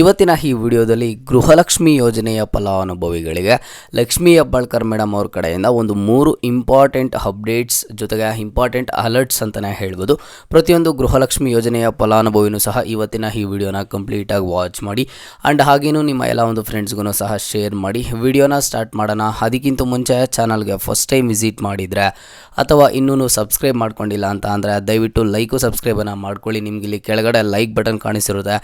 ಇವತ್ತಿನ ಈ ವಿಡಿಯೋದಲ್ಲಿ ಗೃಹಲಕ್ಷ್ಮಿ ಯೋಜನೆಯ ಫಲಾನುಭವಿಗಳಿಗೆ ಲಕ್ಷ್ಮೀ ಹೆಬ್ಬಾಳ್ಕರ್ ಮೇಡಮ್ ಅವ್ರ ಕಡೆಯಿಂದ ಒಂದು ಮೂರು ಇಂಪಾರ್ಟೆಂಟ್ ಅಪ್ಡೇಟ್ಸ್ ಜೊತೆಗೆ ಇಂಪಾರ್ಟೆಂಟ್ ಅಲರ್ಟ್ಸ್ ಅಂತಲೇ ಹೇಳ್ಬೋದು. ಪ್ರತಿಯೊಂದು ಗೃಹಲಕ್ಷ್ಮಿ ಯೋಜನೆಯ ಫಲಾನುಭವಿನೂ ಸಹ ಇವತ್ತಿನ ಈ ವಿಡಿಯೋನ ಕಂಪ್ಲೀಟಾಗಿ ವಾಚ್ ಮಾಡಿ ಆ್ಯಂಡ್ ಹಾಗೇನೂ ನಿಮ್ಮ ಎಲ್ಲ ಒಂದು ಫ್ರೆಂಡ್ಸ್ಗೂ ಸಹ ಶೇರ್ ಮಾಡಿ. ವಿಡಿಯೋನ ಸ್ಟಾರ್ಟ್ ಮಾಡೋಣ. ಅದಕ್ಕಿಂತ ಮುಂಚೆ ಚಾನಲ್ಗೆ ಫಸ್ಟ್ ಟೈಮ್ ವಿಸಿಟ್ ಮಾಡಿದರೆ ಅಥವಾ ಇನ್ನೂ ಸಬ್ಸ್ಕ್ರೈಬ್ ಮಾಡ್ಕೊಂಡಿಲ್ಲ ಅಂತ ಅಂದರೆ ದಯವಿಟ್ಟು ಲೈಕು, ಸಬ್ಸ್ಕ್ರೈಬನ್ನು ಮಾಡ್ಕೊಳ್ಳಿ. ನಿಮಗೆ ಇಲ್ಲಿ ಕೆಳಗಡೆ ಲೈಕ್ ಬಟನ್ ಕಾಣಿಸಿರುತ್ತೆ.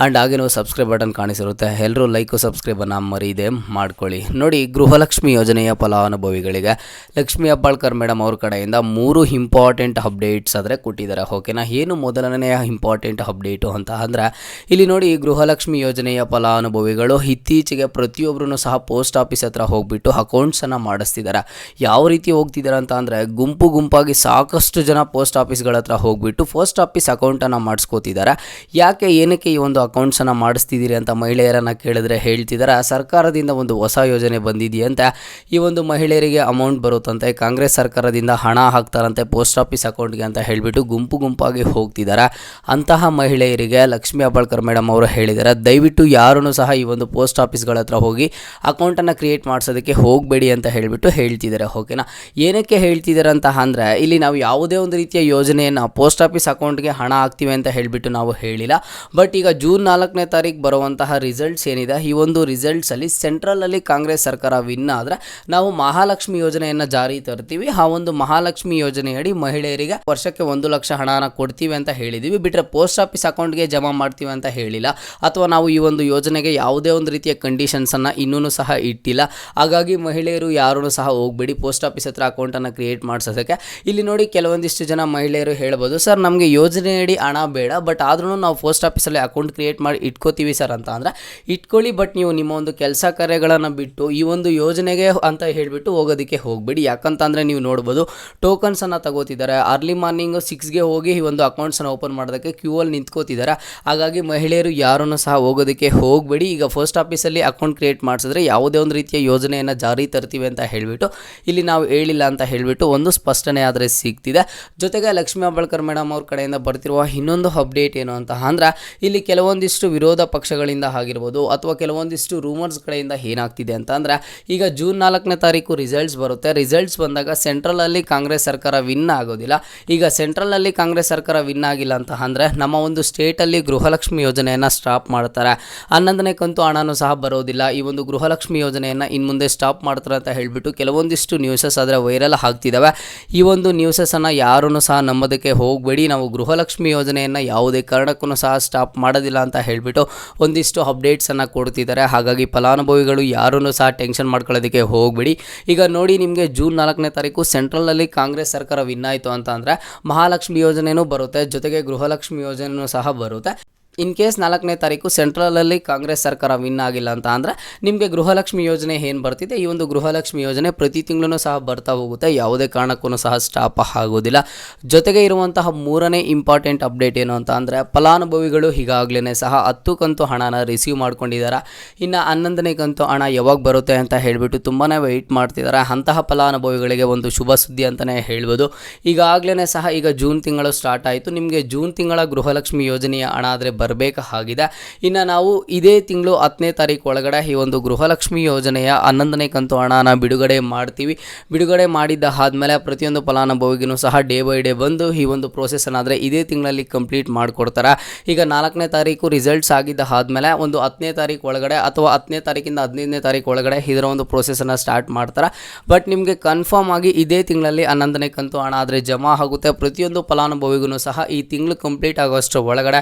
ಆ್ಯಂಡ್ ಹಾಗೇನೂ ಸಬ್ಸ್ಕ್ರೈಬ್ ಬಟನ್ ಕಾಣಿಸಿರುತ್ತೆ. ಎಲ್ಲರೂ ಲೈಕು ಸಬ್ಸ್ಕ್ರೈಬನ್ನು ಮರೀದೆ ಮಾಡ್ಕೊಳ್ಳಿ. ನೋಡಿ, ಗೃಹಲಕ್ಷ್ಮಿ ಯೋಜನೆಯ ಫಲಾನುಭವಿಗಳಿಗೆ ಲಕ್ಷ್ಮಿ ಅಬ್ಬಾಳ್ಕರ್ ಮೇಡಮ್ ಅವ್ರ ಕಡೆಯಿಂದ ಮೂರು ಇಂಪಾರ್ಟೆಂಟ್ ಅಪ್ಡೇಟ್ಸ್ ಆದರೆ ಕೊಟ್ಟಿದ್ದಾರೆ. ಓಕೆನಾ ಏನು ಮೊದಲನೆಯ ಇಂಪಾರ್ಟೆಂಟ್ ಅಪ್ಡೇಟು ಅಂತ ಅಂದರೆ, ಇಲ್ಲಿ ನೋಡಿ, ಗೃಹಲಕ್ಷ್ಮಿ ಯೋಜನೆಯ ಫಲಾನುಭವಿಗಳು ಇತ್ತೀಚೆಗೆ ಪ್ರತಿಯೊಬ್ಬರೂ ಸಹ ಪೋಸ್ಟ್ ಆಫೀಸ್ ಹತ್ರ ಹೋಗ್ಬಿಟ್ಟು ಅಕೌಂಟ್ಸನ್ನು ಮಾಡಿಸ್ತಿದ್ದಾರೆ. ಯಾವ ರೀತಿ ಹೋಗ್ತಿದ್ದಾರೆ ಅಂತ ಅಂದರೆ, ಗುಂಪು ಗುಂಪಾಗಿ ಸಾಕಷ್ಟು ಜನ ಪೋಸ್ಟ್ ಆಫೀಸ್ಗಳ ಹತ್ರ ಹೋಗ್ಬಿಟ್ಟು ಪೋಸ್ಟ್ ಆಫೀಸ್ ಅಕೌಂಟನ್ನು ಮಾಡಿಸ್ಕೋತಿದ್ದಾರೆ. ಯಾಕೆ, ಏನಕ್ಕೆ ಈ ಒಂದು ಅಕೌಂಟ್ಸನ್ನು ಮಾಡಿಸ್ತಿದ್ದೀರಿ ಅಂತ ಮಹಿಳೆಯರನ್ನು ಕೇಳಿದ್ರೆ ಹೇಳ್ತಿದ್ದಾರೆ ಸರ್ಕಾರದಿಂದ ಒಂದು ಹೊಸ ಯೋಜನೆ ಬಂದಿದೆಯಂತೆ. ಈ ಒಂದು ಮಹಿಳೆಯರಿಗೆ ಅಮೌಂಟ್ ಬರುತ್ತಂತೆ, ಕಾಂಗ್ರೆಸ್ ಸರ್ಕಾರದಿಂದ ಹಣ ಹಾಕ್ತಾರಂತೆ ಪೋಸ್ಟ್ ಆಫೀಸ್ ಅಕೌಂಟ್ಗೆ ಅಂತ ಹೇಳಿಬಿಟ್ಟು ಗುಂಪು ಗುಂಪಾಗಿ ಹೋಗ್ತಿದ್ದಾರೆ ಅಂತಹ ಮಹಿಳೆಯರಿಗೆ ಲಕ್ಷ್ಮೀ ಅಬಾಳ್ಕರ್ ಮೇಡಮ್ ಅವರು ಹೇಳಿದ್ದಾರೆ ದಯವಿಟ್ಟು ಯಾರೂ ಸಹ ಈ ಒಂದು ಪೋಸ್ಟ್ ಆಫೀಸ್ಗಳ ಹತ್ರ ಹೋಗಿ ಅಕೌಂಟನ್ನು ಕ್ರಿಯೇಟ್ ಮಾಡಿಸೋದಕ್ಕೆ ಹೋಗಬೇಡಿ ಅಂತ ಹೇಳಿಬಿಟ್ಟು ಹೇಳ್ತಿದ್ದಾರೆ ಓಕೆನಾ ಏನಕ್ಕೆ ಹೇಳ್ತಿದ್ದಾರೆ ಅಂತ ಅಂದರೆ, ಇಲ್ಲಿ ನಾವು ಯಾವುದೇ ಒಂದು ರೀತಿಯ ಯೋಜನೆಯನ್ನು ಪೋಸ್ಟ್ ಆಫೀಸ್ ಅಕೌಂಟ್ಗೆ ಹಣ ಹಾಕ್ತೀವಿ ಅಂತ ಹೇಳಿಬಿಟ್ಟು ನಾವು ಹೇಳಿಲ್ಲ. ಬಟ್ ಈಗ ಜೂನ್ ನಾಲ್ಕನೇ ತಾರೀಕು ಬರುವಂತಹ ರಿಸಲ್ಟ್ಸ್ ಏನಿದೆ, ಈ ಒಂದು ರಿಸಲ್ಟ್ಸಲ್ಲಿ ಸೆಂಟ್ರಲಲ್ಲಿ ಕಾಂಗ್ರೆಸ್ ಸರ್ಕಾರ ವಿನ್ ಆದರೆ ನಾವು ಮಹಾಲಕ್ಷ್ಮಿ ಯೋಜನೆಯನ್ನು ಜಾರಿ ತರ್ತೀವಿ. ಆ ಒಂದು ಮಹಾಲಕ್ಷ್ಮಿ ಯೋಜನೆಯಡಿ ಮಹಿಳೆಯರಿಗೆ ವರ್ಷಕ್ಕೆ ಒಂದು ಲಕ್ಷ ಹಣನ ಕೊಡ್ತೀವಿ ಅಂತ ಹೇಳಿದ್ದೀವಿ ಬಿಟ್ಟರೆ ಪೋಸ್ಟ್ ಆಫೀಸ್ ಅಕೌಂಟ್ಗೆ ಜಮಾ ಮಾಡ್ತೀವಿ ಅಂತ ಹೇಳಿಲ್ಲ. ಅಥವಾ ನಾವು ಈ ಒಂದು ಯೋಜನೆಗೆ ಯಾವುದೇ ಒಂದು ರೀತಿಯ ಕಂಡೀಷನ್ಸನ್ನು ಇನ್ನೂ ಸಹ ಇಟ್ಟಿಲ್ಲ. ಹಾಗಾಗಿ ಮಹಿಳೆಯರು ಯಾರೂ ಸಹ ಹೋಗ್ಬೇಡಿ. ಪೋಸ್ಟ್ ಆಫೀಸ್ ಹತ್ರ ಅಕೌಂಟನ್ನು ಕ್ರಿಯೇಟ್ ಮಾಡಿಸೋದಕ್ಕೆ. ಇಲ್ಲಿ ನೋಡಿ ಕೆಲವೊಂದಿಷ್ಟು ಜನ ಮಹಿಳೆಯರು ಹೇಳ್ಬೋದು, ಸರ್, ನಮಗೆ ಯೋಜನೆಯಡಿ ಹಣ ಬೇಡ. ಬಟ್ ಆದ್ರೂ ನಾವು ಪೋಸ್ಟ್ ಆಫೀಸಲ್ಲಿ ಅಕೌಂಟ್ ಕ್ರಿಯೇಟ್ ಮಾಡಿ ಇಟ್ಕೋತೀವಿ ಸರ್ ಅಂತ ಅಂದರೆ ಇಟ್ಕೊಳ್ಳಿ ಬಟ್ ನೀವು ನಿಮ್ಮ ಒಂದು ಕೆಲಸ ಕಾರ್ಯಗಳನ್ನು ಬಿಟ್ಟು ಈ ಒಂದು ಯೋಜನೆಗೆ ಅಂತ ಹೇಳಿಬಿಟ್ಟು ಹೋಗೋದಕ್ಕೆ ಹೋಗಬೇಡಿ. ಯಾಕಂತಂದರೆ ನೀವು ನೋಡ್ಬೋದು ಟೋಕನ್ಸನ್ನು ತಗೋತಿದ್ದಾರೆ. ಅರ್ಲಿ ಮಾರ್ನಿಂಗ್ ಸಿಕ್ಸ್ಗೆ ಹೋಗಿ ಈ ಒಂದು ಅಕೌಂಟ್ಸನ್ನು ಓಪನ್ ಮಾಡೋದಕ್ಕೆ ಕ್ಯೂ ಅಲ್ಲಿ ನಿಂತ್ಕೋತಿದ್ದಾರೆ. ಹಾಗಾಗಿ ಮಹಿಳೆಯರು ಯಾರನ್ನು ಸಹ ಹೋಗೋದಕ್ಕೆ ಹೋಗಬೇಡಿ. ಈಗ ಪೋಸ್ಟ್ ಆಫೀಸಲ್ಲಿ ಅಕೌಂಟ್ ಕ್ರಿಯೇಟ್ ಮಾಡಿಸಿದ್ರೆ ಯಾವುದೇ ಒಂದು ರೀತಿಯ ಯೋಜನೆಯನ್ನು ಜಾರಿ ತರ್ತೀವಿ ಅಂತ ಹೇಳಿಬಿಟ್ಟು ಇಲ್ಲಿ ನಾವು ಹೇಳಿಲ್ಲ ಅಂತ ಹೇಳಿಬಿಟ್ಟು ಒಂದು ಸ್ಪಷ್ಟನೆ ಆದರೆ ಸಿಗ್ತಿದೆ. ಜೊತೆಗೆ ಲಕ್ಷ್ಮೀ ಹೆಬ್ಬಾಳ್ಕರ್ ಮೇಡಮ್ ಅವ್ರ ಕಡೆಯಿಂದ ಬರ್ತಿರುವ ಇನ್ನೊಂದು ಅಪ್ಡೇಟ್ ಏನು ಅಂತ ಅಂದ್ರೆ ಇಲ್ಲಿ ಕೆಲವೊಂದಿಷ್ಟು ವಿರೋಧ ಪಕ್ಷಗಳಿಂದ ಆಗಿರ್ಬೋದು ಅಥವಾ ಕೆಲವೊಂದಿಷ್ಟು ರೂಮರ್ಸ್ ಕಡೆಯಿಂದ ಏನಾಗ್ತಿದೆ ಅಂತ ಅಂದರೆ, ಈಗ ಜೂನ್ ನಾಲ್ಕನೇ ತಾರೀಕು ರಿಸಲ್ಟ್ಸ್ ಬರುತ್ತೆ. ರಿಸಲ್ಟ್ಸ್ ಬಂದಾಗ ಸೆಂಟ್ರಲಲ್ಲಿ ಕಾಂಗ್ರೆಸ್ ಸರ್ಕಾರ ವಿನ್ ಆಗೋದಿಲ್ಲ. ಈಗ ಸೆಂಟ್ರಲಲ್ಲಿ ಕಾಂಗ್ರೆಸ್ ಸರ್ಕಾರ ವಿನ್ ಆಗಿಲ್ಲ ಅಂತ ಅಂದರೆ, ನಮ್ಮ ಒಂದು ಸ್ಟೇಟಲ್ಲಿ ಗೃಹಲಕ್ಷ್ಮಿ ಯೋಜನೆಯನ್ನು ಸ್ಟಾಪ್ ಮಾಡ್ತಾರೆ. ಹನ್ನೊಂದನೇ ಕಂತು ಹಣನೂ ಸಹ ಬರೋದಿಲ್ಲ. ಈ ಒಂದು ಗೃಹಲಕ್ಷ್ಮಿ ಯೋಜನೆಯನ್ನು ಇನ್ನು ಮುಂದೆ ಸ್ಟಾಪ್ ಮಾಡ್ತಾರೆ ಅಂತ ಹೇಳಿಬಿಟ್ಟು ಕೆಲವೊಂದಿಷ್ಟು ನ್ಯೂಸಸ್ ಆದರೆ ವೈರಲ್ ಆಗ್ತಿದ್ದಾವೆ ಈ ಒಂದು ನ್ಯೂಸಸನ್ನು ಯಾರೂ ಸಹ ನಂಬೋದಕ್ಕೆ ಹೋಗಬೇಡಿ. ನಾವು ಗೃಹಲಕ್ಷ್ಮಿ ಯೋಜನೆಯನ್ನು ಯಾವುದೇ ಕಾರಣಕ್ಕೂ ಸಹ ಸ್ಟಾಪ್ ಮಾಡೋದಿಲ್ಲ ಅಂತ ಹೇಳಿಬಿಟ್ಟು ಒಂದಿಷ್ಟು ಅಪ್ಡೇಟ್ಸನ್ನು ಕೊಡ್ತಿದ್ದಾರೆ. ಹಾಗಾಗಿ ಫಲಾನುಭವಿಗಳು ಯಾರೂ ಸಹ ಟೆನ್ಷನ್ ಮಾಡ್ಕೊಳ್ಳೋದಕ್ಕೆ ಹೋಗಬೇಡಿ. ಈಗ ನೋಡಿ ನಿಮಗೆ ಜೂನ್ ನಾಲ್ಕನೇ ತಾರೀಕು ಸೆಂಟ್ರಲಲ್ಲಿ ಕಾಂಗ್ರೆಸ್ ಸರ್ಕಾರ ವಿನ್ ಆಯಿತು ಅಂತ ಅಂದರೆ ಮಹಾಲಕ್ಷ್ಮಿ ಯೋಜನೆಯೂ ಬರುತ್ತೆ. ಜೊತೆಗೆ ಗೃಹಲಕ್ಷ್ಮಿ ಯೋಜನೆಯೂ ಸಹ ಬರುತ್ತೆ. ಇನ್ ಕೇಸ್ ನಾಲ್ಕನೇ ತಾರೀಕು ಸೆಂಟ್ರಲಲ್ಲಿ ಕಾಂಗ್ರೆಸ್ ಸರ್ಕಾರ ವಿನ್ ಆಗಿಲ್ಲ ಅಂತ ಅಂದರೆ ನಿಮಗೆ ಗೃಹಲಕ್ಷ್ಮಿ ಯೋಜನೆ ಏನು ಬರ್ತಿದೆ? ಈ ಒಂದು ಗೃಹಲಕ್ಷ್ಮಿ ಯೋಜನೆ ಪ್ರತಿ ತಿಂಗಳೂ ಸಹ ಬರ್ತಾ ಹೋಗುತ್ತೆ. ಯಾವುದೇ ಕಾರಣಕ್ಕೂ ಸಹ ಸ್ಟಾಪ್ ಆಗೋದಿಲ್ಲ. ಜೊತೆಗೆ ಇರುವಂತಹ ಮೂರನೇ ಇಂಪಾರ್ಟೆಂಟ್ ಅಪ್ಡೇಟ್ ಏನು ಅಂತ ಅಂದರೆ ಫಲಾನುಭವಿಗಳು ಈಗಾಗಲೇ ಸಹ ಹತ್ತು ಕಂತು ಹಣನ ರಿಸೀವ್ ಮಾಡ್ಕೊಂಡಿದ್ದಾರೆ ಇನ್ನು ಹನ್ನೊಂದನೇ ಕಂತು ಹಣ ಯಾವಾಗ ಬರುತ್ತೆ ಅಂತ ಹೇಳಿಬಿಟ್ಟು ತುಂಬಾ ವೆಯ್ಟ್ ಮಾಡ್ತಿದ್ದಾರೆ ಅಂತಹ ಫಲಾನುಭವಿಗಳಿಗೆ ಒಂದು ಶುಭ ಸುದ್ದಿ ಅಂತಲೇ ಹೇಳ್ಬೋದು. ಈಗಾಗಲೇ ಸಹ ಈಗ ಜೂನ್ ತಿಂಗಳು ಸ್ಟಾರ್ಟ್ ಆಯಿತು. ನಿಮಗೆ ಜೂನ್ ತಿಂಗಳ ಗೃಹಲಕ್ಷ್ಮಿ ಯೋಜನೆಯ ಹಣ ಆದರೆ ಬರಬೇಕಾಗಿದೆ. ಇನ್ನು ನಾವು ಇದೇ ತಿಂಗಳು ಹತ್ತನೇ ತಾರೀಕು ಒಳಗಡೆ ಈ ಒಂದು ಗೃಹಲಕ್ಷ್ಮಿ ಯೋಜನೆಯ ಹನ್ನೊಂದನೇ ಕಂತು ಹಣನ ಬಿಡುಗಡೆ ಮಾಡ್ತೀವಿ. ಬಿಡುಗಡೆ ಮಾಡಿದ್ದ ಆದಮೇಲೆ ಪ್ರತಿಯೊಂದು ಫಲಾನುಭವಿಗೂ ಸಹ ಡೇ ಬೈ ಡೇ ಬಂದು ಈ ಒಂದು ಪ್ರೋಸೆಸ್ ಅನ್ನಾದರೆ ಇದೇ ತಿಂಗಳಲ್ಲಿ ಕಂಪ್ಲೀಟ್ ಮಾಡಿಕೊಡ್ತಾರೆ. ಈಗ ನಾಲ್ಕನೇ ತಾರೀಕು ರಿಸಲ್ಟ್ಸ್ ಆಗಿದ್ದ ಆದಮೇಲೆ ಒಂದು ಹತ್ತನೇ ತಾರೀಕು ಒಳಗಡೆ ಅಥವಾ ಹತ್ತನೇ ತಾರೀಕಿಂದ ಹದಿನೈದನೇ ತಾರೀಕು ಒಳಗಡೆ ಇದರ ಒಂದು ಪ್ರೋಸೆಸನ್ನು ಸ್ಟಾರ್ಟ್ ಮಾಡ್ತಾರೆ. ಬಟ್ ನಿಮಗೆ ಕನ್ಫರ್ಮ್ ಆಗಿ ಇದೇ ತಿಂಗಳಲ್ಲಿ ಹನ್ನೊಂದನೇ ಕಂತು ಹಣ ಆದರೆ ಜಮಾ ಆಗುತ್ತೆ. ಪ್ರತಿಯೊಂದು ಫಲಾನುಭವಿಗೂ ಸಹ ಈ ತಿಂಗಳು ಕಂಪ್ಲೀಟ್ ಆಗೋಷ್ಟು ಒಳಗಡೆ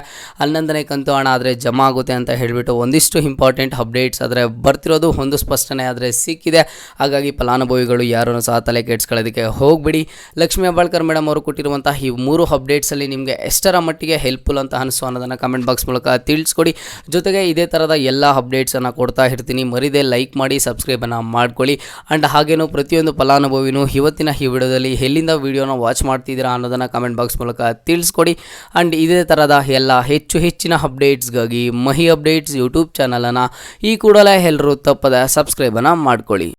ಹನ್ನೊಂದನೇ ಕಂತು ಹಣ ಆದರೆ ಜಮಾ ಆಗುತ್ತೆ ಅಂತ ಹೇಳಿಬಿಟ್ಟು ಒಂದಿಷ್ಟು ಇಂಪಾರ್ಟೆಂಟ್ ಅಪ್ಡೇಟ್ಸ್ ಆದರೆ ಬರ್ತಿರೋದು ಒಂದು ಸ್ಪಷ್ಟನೆ ಆದರೆ ಸಿಕ್ಕಿದೆ. ಹಾಗಾಗಿ ಫಲಾನುಭವಿಗಳು ಯಾರನ್ನು ಸಹ ತಲೆ ಕೆಡ್ಸ್ಕೊಳ್ಳೋದಕ್ಕೆ ಹೋಗ್ಬಿಡಿ. ಲಕ್ಷ್ಮೀ ಹೆಬ್ಬಾಳ್ಕರ್ ಮೇಡಮ್ ಅವರು ಕೊಟ್ಟಿರುವಂತಹ ಈ ಮೂರು ಅಪ್ಡೇಟ್ಸಲ್ಲಿ ನಿಮಗೆ ಎಷ್ಟರ ಮಟ್ಟಿಗೆ ಹೆಲ್ಪ್ಫುಲ್ ಅಂತ ಅನಿಸು ಅನ್ನೋದನ್ನು ಕಮೆಂಟ್ ಬಾಕ್ಸ್ ಮೂಲಕ ತಿಳಿಸ್ಕೊಡಿ. ಜೊತೆಗೆ ಇದೇ ಥರದ ಎಲ್ಲ ಅಪ್ಡೇಟ್ಸನ್ನು ಕೊಡ್ತಾ ಇರ್ತೀನಿ. ಮರಿದೇ ಲೈಕ್ ಮಾಡಿ ಸಬ್ಸ್ಕ್ರೈಬನ್ನು ಮಾಡ್ಕೊಳ್ಳಿ. ಆ್ಯಂಡ್ ಹಾಗೇನೂ ಪ್ರತಿಯೊಂದು ಫಲಾನುಭವಿನೂ ಇವತ್ತಿನ ಈ ವಿಡಿಯೋದಲ್ಲಿ ಎಲ್ಲಿಂದ ವಿಡಿಯೋನ ವಾಚ್ ಮಾಡ್ತಿದ್ದೀರಾ ಅನ್ನೋದನ್ನು ಕಮೆಂಟ್ ಬಾಕ್ಸ್ ಮೂಲಕ ತಿಳಿಸ್ಕೊಡಿ. ಆ್ಯಂಡ್ ಇದೇ ಥರದ ಎಲ್ಲ ಹೆಚ್ಚು ಹೆಚ್ಚು ಹೆಚ್ಚಿನ ಅಪ್ಡೇಟ್ಸ್ಗಾಗಿ ಮಹಿ ಅಪ್ಡೇಟ್ಸ್ ಯೂಟ್ಯೂಬ್ ಚಾನಲನ್ನು ಈ ಕೂಡಲೇ ಎಲ್ಲರೂ ತಪ್ಪದ ಸಬ್ಸ್ಕ್ರೈಬನ್ನು ಮಾಡ್ಕೊಳ್ಳಿ.